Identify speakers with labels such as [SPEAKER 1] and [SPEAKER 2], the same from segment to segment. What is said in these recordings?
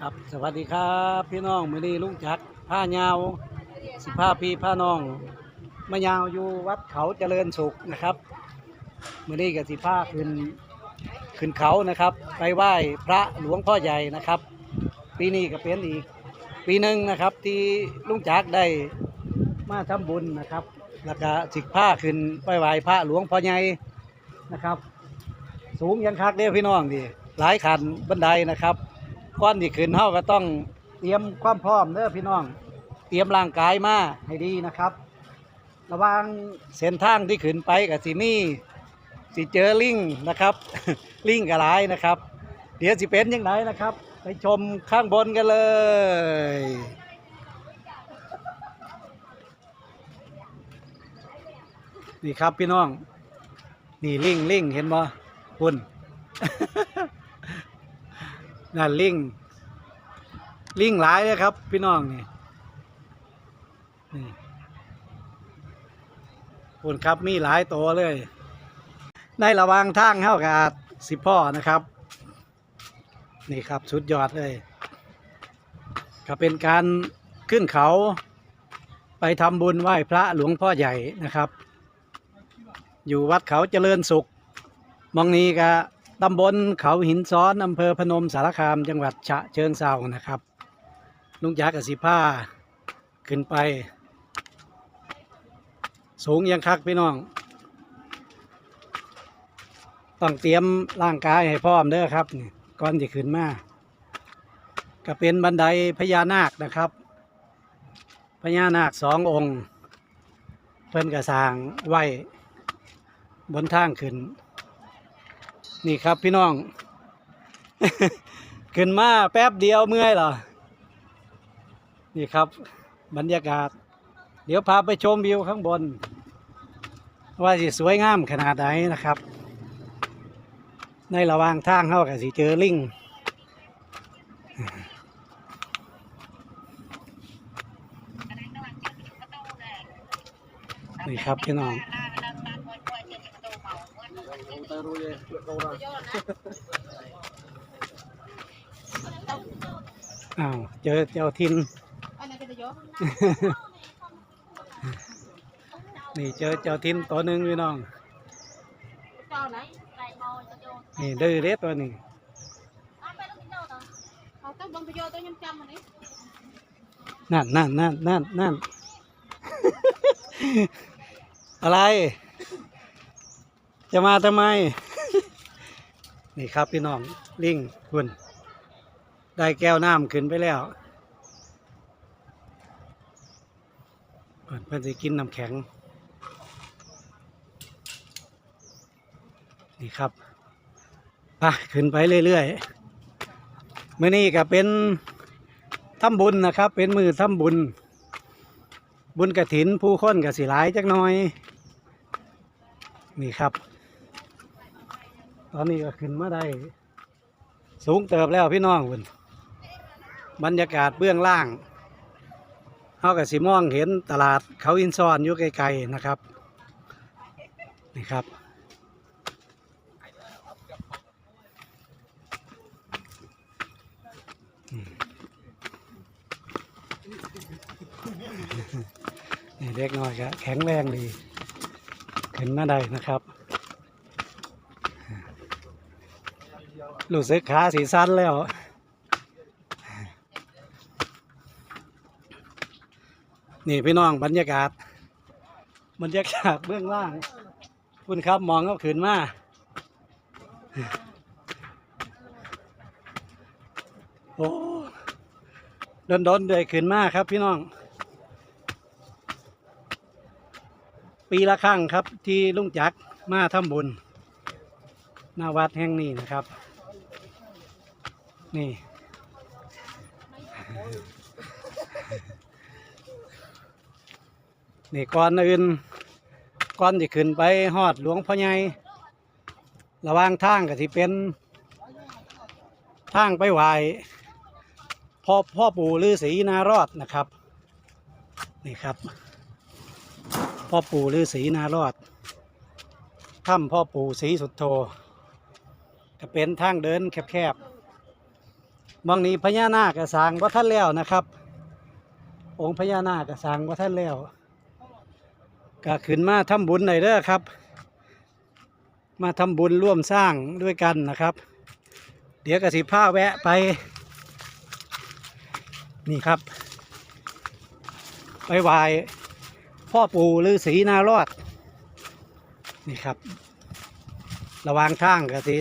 [SPEAKER 1] ครับสวัสดีครับพี่น้องมือนี้ลุงจักรผ้ายาวสิผ้าพี่ผ้าน้องมายาวอยู่วัดเขาเจริญสุขนะครับมือนี้กับสิผ้าขึ้นขึ้นเขานะครับ ไปไหว้พระหลวงพ่อใหญ่นะครับ ปีนี้ก็เป็นอีกปีหนึ่งนะครับที่ลุงจักรได้มาทำบุญนะครับ แล้วก็สิผ้าขึ้นไปไหว้พระหลวงพ่อใหญ่นะครับ สูงยังคักเด้อพี่น้องดิหลายขันบันไดนะครับ ก้อนที่ขึ้นเฮาก็ต้องเตรียมความพร้อมเด้อพี่น้อง เตรียมร่างกายมาให้ดีนะครับ ระหว่างเส้นทางที่ขึ้นไปกับสิมี่สิเจอลิงนะครับ ลิงกระหลายนะครับ เดี๋ยวสิเป็นยังไงนะครับ ไปชมข้างบนกันเลยนี่ครับพี่น้อง นี่ลิงลิงเห็นบ่คุณ นั่นลิงลิงหลายเลยครับ พี่น้องนี่นี่คุณครับมีหลายตัวเลย ในระหว่างทางเข้ากับสิพ่อนะครับ นี่ครับสุดยอดเลยก็เป็นการขึ้นเขาไปทำบุญไหว้พระหลวงพ่อใหญ่นะครับ อยู่วัดเขาเจริญสุขมองนี้ก็ ตำบลเขาหินซ้อนอำเภอพนมสารคาม จังหวัดฉะเชิงเซานะครับลุงยักษ์กสิผ้าขึ้นไป สูงยังคักพี่น้อง ต้องเตรียมร่างกายให้พร้อมเด้อครับนี่ก่อนจะขึ้นมาก็เป็นบันไดพญานาคนะครับพญานาคสององค์ เพิ่นกระสางไว้บนทางขึ้น นี่ครับพี่น้อง ขึ้นมาแป๊บเดียวเมื่อยเหรอ นี่ครับ บรรยากาศ เดี๋ยวพาไปชมวิวข้างบน ว่าสิสวยงามขนาดไหนนะครับ ในระหว่างทางเข้ากับสิเจอลิงนี่ครับพี่น้อง อ้าวเจอเจ้าทิน
[SPEAKER 2] Ano kita jo?
[SPEAKER 1] นี่เจอเจ้าทินตัวหนึ่งพี่น้อง
[SPEAKER 2] Ikaw na. Lại mò cho jo.
[SPEAKER 1] นี่ดื้อเด็ดตัวนี้
[SPEAKER 2] Apa lu kita to? Kau tu bang jo to nyam cham ni.
[SPEAKER 1] นั่นนั่นนั่นนั่นนั่นอะไร จะมาทำไม นี่ครับพี่น้องลิงคุณได้แก้วน้ำขึ้นไปแล้วเพิ่นเพิ่นจะกินน้ำแข็ง นี่ครับไปขึ้นไปเรื่อยๆเมื่อนี้ก็เป็นทำบุญนะครับ เป็นมือทำบุญ บุญกระถินผู้คนกับสิหลายจักน่อย นี่ครับ ตอนนี้ก็ขึ้นมาได้ สูงเติบแล้วพี่น้องคุณบรรยากาศเบื้องล่างเขากับสิมองเห็นตลาดเขาอินซอนอยู่ไกลๆนะครับนี่ครับนี่เล็กน้อยก็แข็งแรงดี ขึ้นมาได้นะครับ รู้สึกขาสีสั้นแล้วนี่พี่น้องบรรยากาศ บรรยากาศเบื้องล่างคุณครับมองก็ขึ้นมาโอ้ดนดนเลยขึ้นมาครับพี่น้อง ปีละครั้งครับที่ลุงจักมาทำบุญหน้าวัดแห่งนี้นะครับ นี่ นี่ก่อนอื่นก่อนที่ขึ้นไปฮอดหลวงพ่อใหญ่ระว่างทางก็ที่เป็น ทางไปไหวพ่อพ่อปู่ฤาษีนารอดนะครับ นี่ครับ พ่อปู่ฤาษีนารอดถ้ำพ่อปู่ศรีสุดโทก็เป็นทางเดินแคบๆ บางนี้พญานาคกระสร้างว่าท่านแล้วนะครับ องค์พญานาคกระสร้างว่าท่านแล้วก็ขึ้นมาทำบุญหน่อยเด้อครับ มาทำบุญร่วมสร้างด้วยกันนะครับ เดี๋ยวกะสิผ้าแวะไป นี่ครับ ไปไหว้พ่อปู่ฤาษีนารอด นี่ครับ ระวางทางกะสิ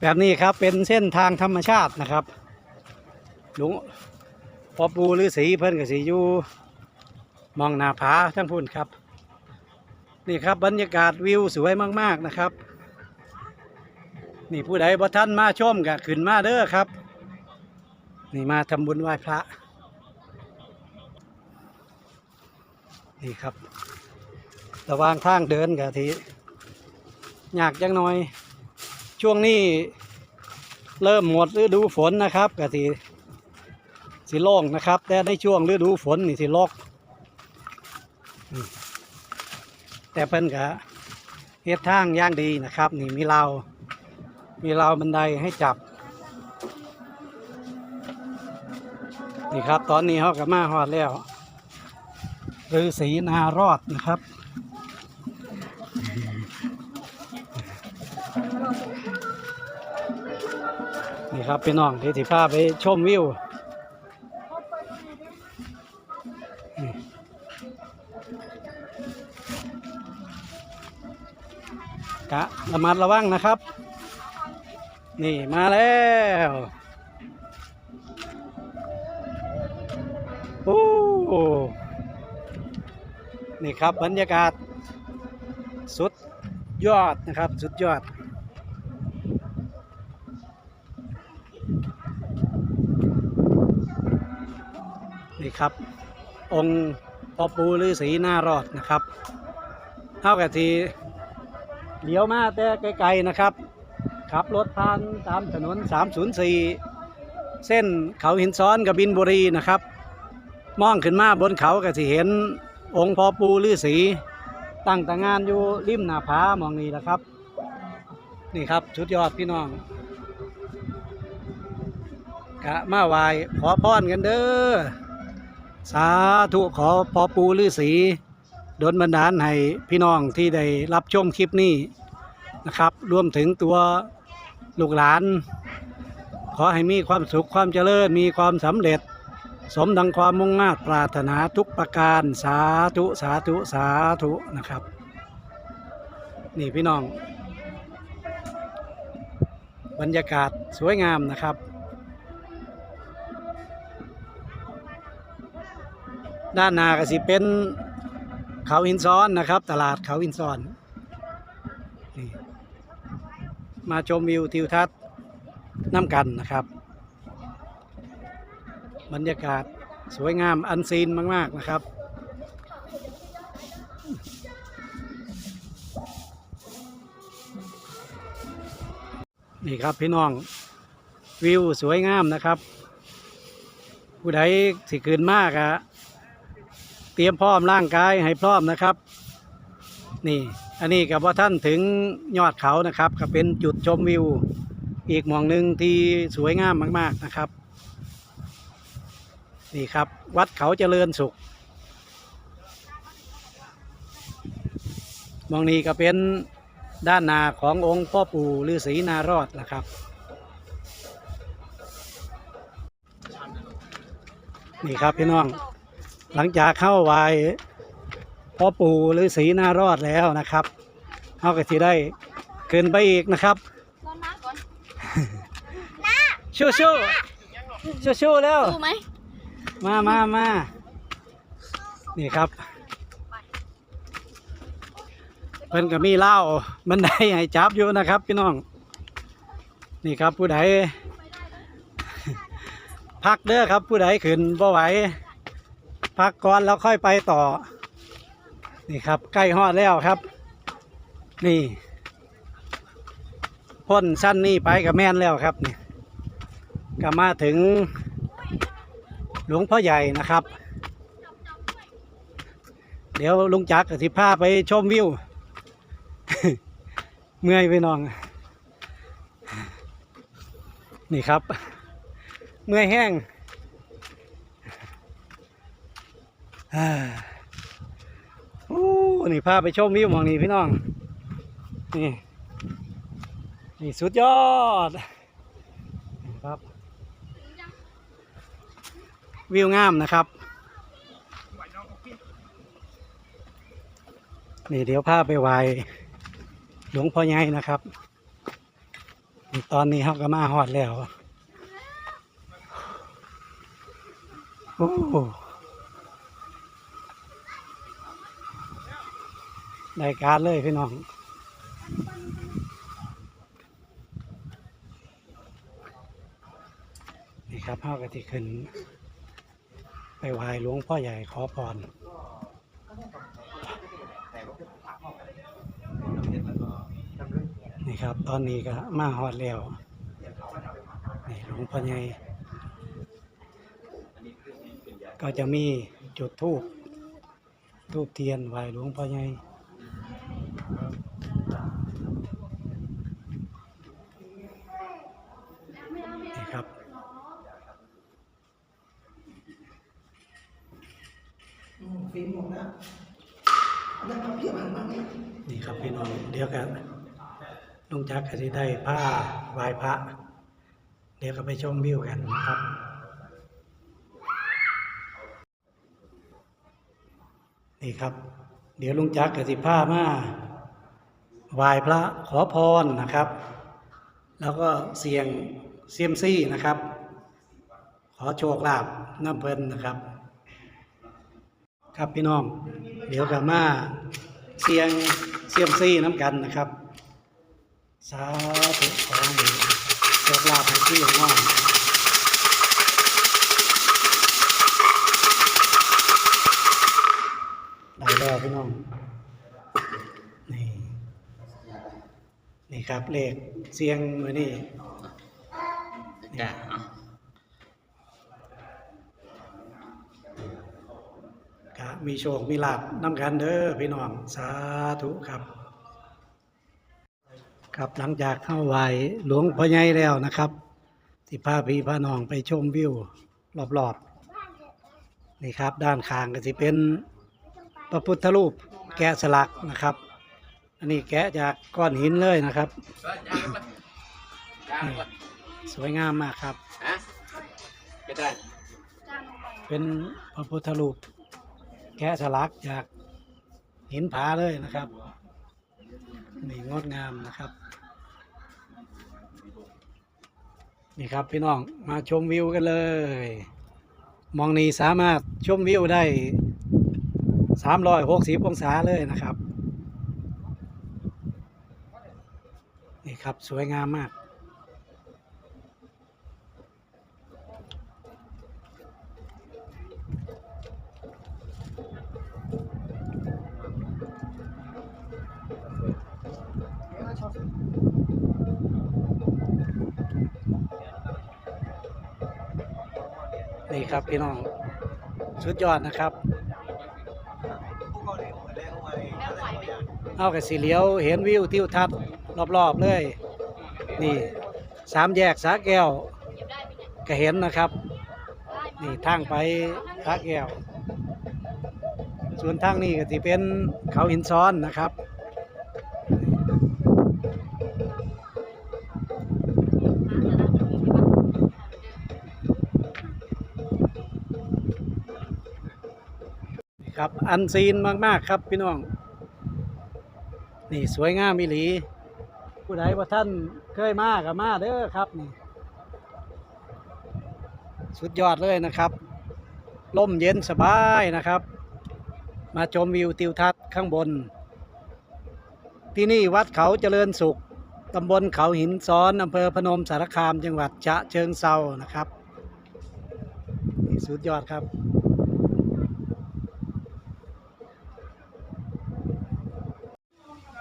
[SPEAKER 1] แบบนี้ครับเป็นเส้นทางธรรมชาตินะครับ หลวงพอปู่ฤาษีเพิ่อนกับสิอยู่มองหน้าผาทั้งพุ่นครับ นี่ครับบรรยากาศวิวสวยมาก ๆนะครับ นี่ผู้ใดบ่ท่านมาชมก็ขึ้นมาเด้อครับ นี่มาทำบุญไหว้พระ นี่ครับ ระวางทางเดินกะทียากจังหน่อย ช่วงนี้เริ่มหมดฤดูฝนนะครับกะทีสิโล่งนะครับ แต่ในช่วงฤดูฝนนี่สิลอืมแต่เพิ่นกะเฮ็ดทางย่างดีนะครับ นี่มีเราวมีราวบันไดให้จับ นี่ครับ ตอนนี้เขากับมาฮอดแล้วฤาษีนารอดนะครับ นี่ครับพี่น้องที่สิพาไปชมวิวกะระมัดระวังนะครับ นี่มาแล้วโอ้นี่ครับบรรยากาศ สุดยอดนะครับ สุดยอด นี่ครับ องค์พ่อปูฤาษีหน้ารอดนะครับเท่ากับทีเลี้ยวมาแต่ไกลๆนะครับขับรถผ่านตามถนน 304 เส้นเขาหินซ้อนกับบินบุรีนะครับ มองขึ้นมาบนเขาก็สิเห็นองค์พ่อปูฤาษีตั้งแต่งานอยู่ริมหน้าผามองนี่แหละครับ นี่ครับชุดยอดพี่น้องกะมาไหวขอพรกันเด้อ สาธุขอพอปูฤาษีดลบันดาลให้พี่น้องที่ได้รับชมคลิปนี้นะครับ รวมถึงตัวลูกหลาน ขอให้มีความสุขความเจริญมีความสำเร็จ สมดังความมุ่งมา่ปรารถนาทุกประการสาธุสาธุสาธุนะครับ นี่พี่น้อง บรรยากาศสวยงามนะครับ ด้านหน้าก็สิเป็นเขาอินซ้อนนะครับ ตลาดเขาอินซ้อนนี่มาชมวิวทิวทัศน์น้ำกันนะครับ บรรยากาศสวยงามอันซีนมาก ๆ นะครับ นี่ครับพี่น้องวิวสวยงามนะครับ ผู้ใดสิคืนมากอะ ตรียมพร้อมร่างกายให้พร้อมนะครับ นี่อันนี้กับว่าท่านถึงยอดเขานะครับ ก็เป็นจุดชมวิว อีกมองหนึ่งที่สวยงามมาก ๆนะครับ นี่ครับ วัดเขาเจริญสุขมองนี้ก็เป็นด้านนาขององค์พ่อปู่ฤาษีนารอดนะครับ นี่ครับพี่น้อง หลังจากเข้าไหวพ่อปู่ฤาษีนารอดแล้วนะครับเขาก็จะได้ขึ้นไปอีกนะครับ
[SPEAKER 2] รอน้าก่อน
[SPEAKER 1] ชู้ชู้ชู้ชู้แล้ว
[SPEAKER 2] สู้ไหม
[SPEAKER 1] มามามานี่ครับ เพิ่นก็มีเหล้ามันได้ให้จับอยู่นะครับพี่น้อง นี่ครับผู้ใดพักเด้อครับผู้ใดขึ้นบ่ไหว พักก่อนแล้วค่อยไปต่อ นี่ครับใกล้ฮอดแล้วครับ นี่พ่นสั้นนี่ไปกับแม่นแล้วครับนี่ก็มาถึงหลวงพ่อใหญ่นะครับ เดี๋ยวลุงจักรกับสิพาไปชมวิว เมื่อยไปน้อง นี่ครับ เมื่อยแห้งอ่า โอ้นี่พาไปชมวิวมองนี้พี่น้อง นี่นี่สุดยอดนะครับ วิวงามนะครับ นี่เดี๋ยวพาไปไหวหลวงพ่อใหญ่นะครับตอนนี้เขาก็มาฮอดแล้ว โอ้ ได้การเลยพี่น้องนี่ครับเขาก็ที่ขึ้น ไปไหว้หลวงพ่อใหญ่ขอพรนี่ครับ ตอนนี้ก็มาฮอดแล้วนี่หลวงพ่อใหญ่ก็จะมีจุดทูบทูบเทียนไหว้หลวงพ่อใหญ่นี่ครับ นี่ครับพี่น้องเดี๋ยวกันลุงจั กรก็จะได้ผ้าไหว้พระ เดี๋ยวก็ไปชมวิวกันนะครับ นี่ครับ เดี๋ยวลุงจักรกับสิผ้ามาไหว้พระขอพรนะครับ แล้วก็เสียงเซียมซี่นะครับ ขอโชคลาภน้ำเพลินนะครับ ครับพี่น้อง เดี๋ยวกับมาเสียงเซียมซี่น้ำกันนะครับ สาธุขอให้โชคลาภให้พี่ของน้องได้แล้วพี่น้อง นี่ นี่ครับเลขเสียงมือนี่
[SPEAKER 3] จ้ะเอา
[SPEAKER 1] ก็มีโชค มีลาบนำกันเด้อพี่น้อง สาธุครับ ครับหลังจากเข้าไหวหลวงพ่อใหญ่แล้วนะครับที่พาพี่พาน้องไปชมวิวรอบๆนี่ครับด้านข้างก็จะเป็นพระพุทธรูปแกะสลักนะครับ อันนี้แกะจากก้อนหินเลยนะครับ สวยงามมากครับ เป็นพระพุทธรูปแกะสลักจากหินผาเลยนะครับ นี่งดงามนะครับ นี่ครับพี่น้องมาชมวิวกันเลย มองนี้สามารถชมวิวได้สามร้อยหกสิบองศาเลยนะครับ นี่ครับสวยงามมาก ครับพี่น้องสุดยอดนะครับเอากับสีเหลียวเห็นวิวทิวทัศน์รอบๆเลย นี่สามแยกสาแก้วก็เห็นนะครับ นี่ทางไปสาแก้ว ส่วนทางนี้ก็จะเป็นเขาหินซ้อนนะครับ ครับอันซีนมาก ๆ ครับพี่น้อง นี่สวยงามมิหลี ผู้ใดว่าท่านเคยมากับมาเด้อครับนี่สุดยอดเลยนะครับลมเย็นสบายนะครับ มาชมวิวทิวทัศน์ข้างบน ที่นี่วัดเขาเจริญสุขตำบลเขาหินซ้อนอำเภอพนมสารคามจังหวัดฉะเชิงเซานะครับนี่สุดยอดครับ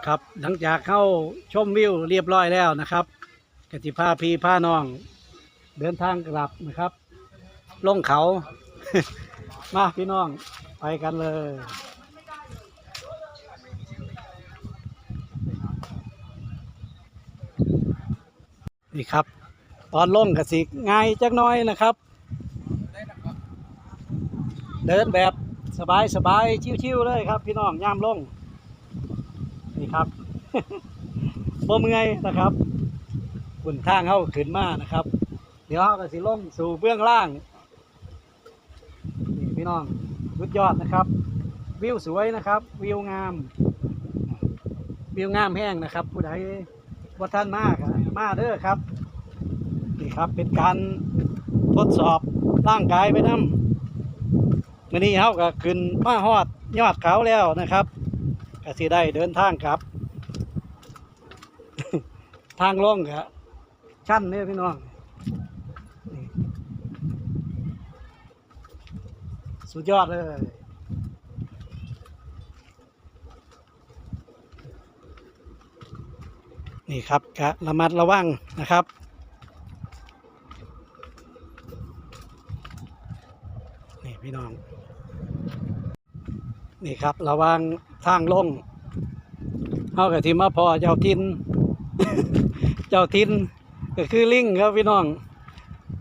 [SPEAKER 1] ครับหลังจากเข้าชมวิวเรียบร้อยแล้วนะครับกติพาพีพาน้อง เดินทางกลับนะครับ ลงเขา มาพี่น้องไปกันเลยนี่ครับ ตอนลงก็สิง่ายจักน้อยนะครับ เดินแบบสบายสบายชิวๆเลยครับ พี่น้องย่ามลง ครับบ่เมื่อยนะครับบนทางเข้าขึ้นมานะครับ เดี๋ยวเราก็สิลงสู่เบื้องล่างนี่พี่น้องสุดยอดนะครับ วิวสวยนะครับ วิวงาม วิวงามแห้งนะครับ ผู้ใดว่าท่านมากมาเด้อครับนี่ครับเป็นการทดสอบร่างกายไปนำมื่อนี้เฮาก็ขึ้นมาฮอดยอดเขาแล้วนะครับ ก็สิได้เดินทางกลับ ทางลงก็ชั้นเนี่ยพี่น้องสุดยอดเลยนี่ครับกะระมัดระวังนะครับ นี่พี่น้อง นี่ครับ ระวังทางลงเอากับที่มาพอเจ้าทิน เจ้าทิน ก็คือลิงครับพี่น้อง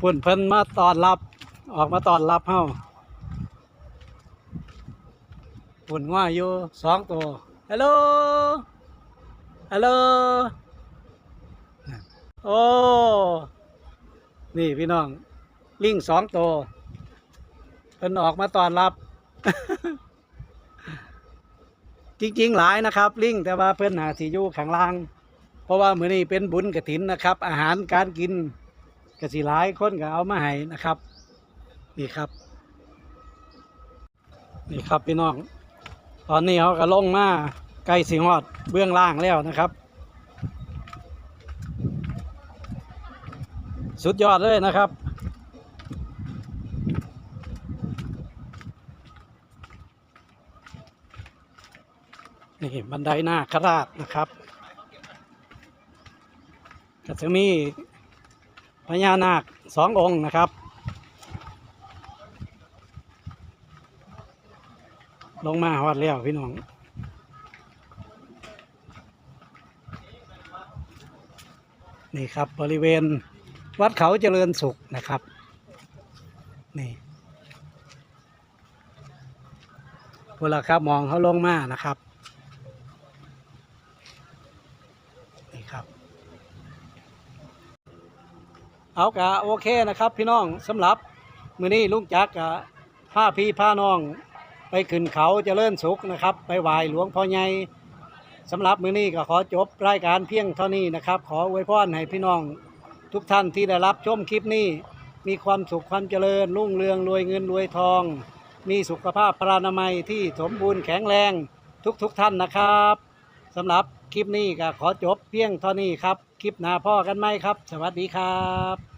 [SPEAKER 1] ปุ่นเพิ่นมาตอนรับ ออกมาตอนรับเฮาปุ่นว่าอยู่สองตัวฮัลโหลฮัลโหลโอ้ นี่พี่น้อง ลิงสองตัวเพิ่นออกมาตอนรับ จริง ๆ หลายนะครับลิงแต่ว่าเพิ่อนหาสิอยู่ข้างล่าง เพราะว่ามื้อนี้เป็นบุญกฐินนะครับ อาหารการกินก็สิหลายคนก็เอามาให้นะครับ นี่ครับ นี่ครับพี่น้อง ตอนนี้เขาก็ลงมาใกล้สิฮอดเบื้องล่างแล้วนะครับ สุดยอดเลยนะครับ นี่บันไดหน้าคราชนะครับก็จะมีพญานาคสององค์นะครับลงมาฮอดแล้วพี่น้อง นี่ครับบริเวณวัดเขาเจริญสุขนะครับ นี่พวกเราครับมองเขาลงมานะครับ นี่ครับ เอากะโอเคนะครับ พี่น้องสำหรับมือนี้ลุงจักกะพาพี่พาน้อง ไปขึ้นเขาเจริญสุขนะครับ ไปไหว้หลวงพ่อใหญ่สำหรับมือนี้ก็ขอจบรายการเพียงเท่านี้นะครับ ขออวยพรให้พี่น้องทุกท่านที่ได้รับชมคลิปนี้ มีความสุขความเจริญรุ่งเรืองรวยเงินรวยทอง มีสุขภาพพรานามัยที่สมบูรณ์แข็งแรงทุกๆทท่านนะครับสำหรับคลิปนี้ก็ขอจบเพียงเท่านี้ครับ คลิปหน้าพ่อกันไหมครับ สวัสดีครับ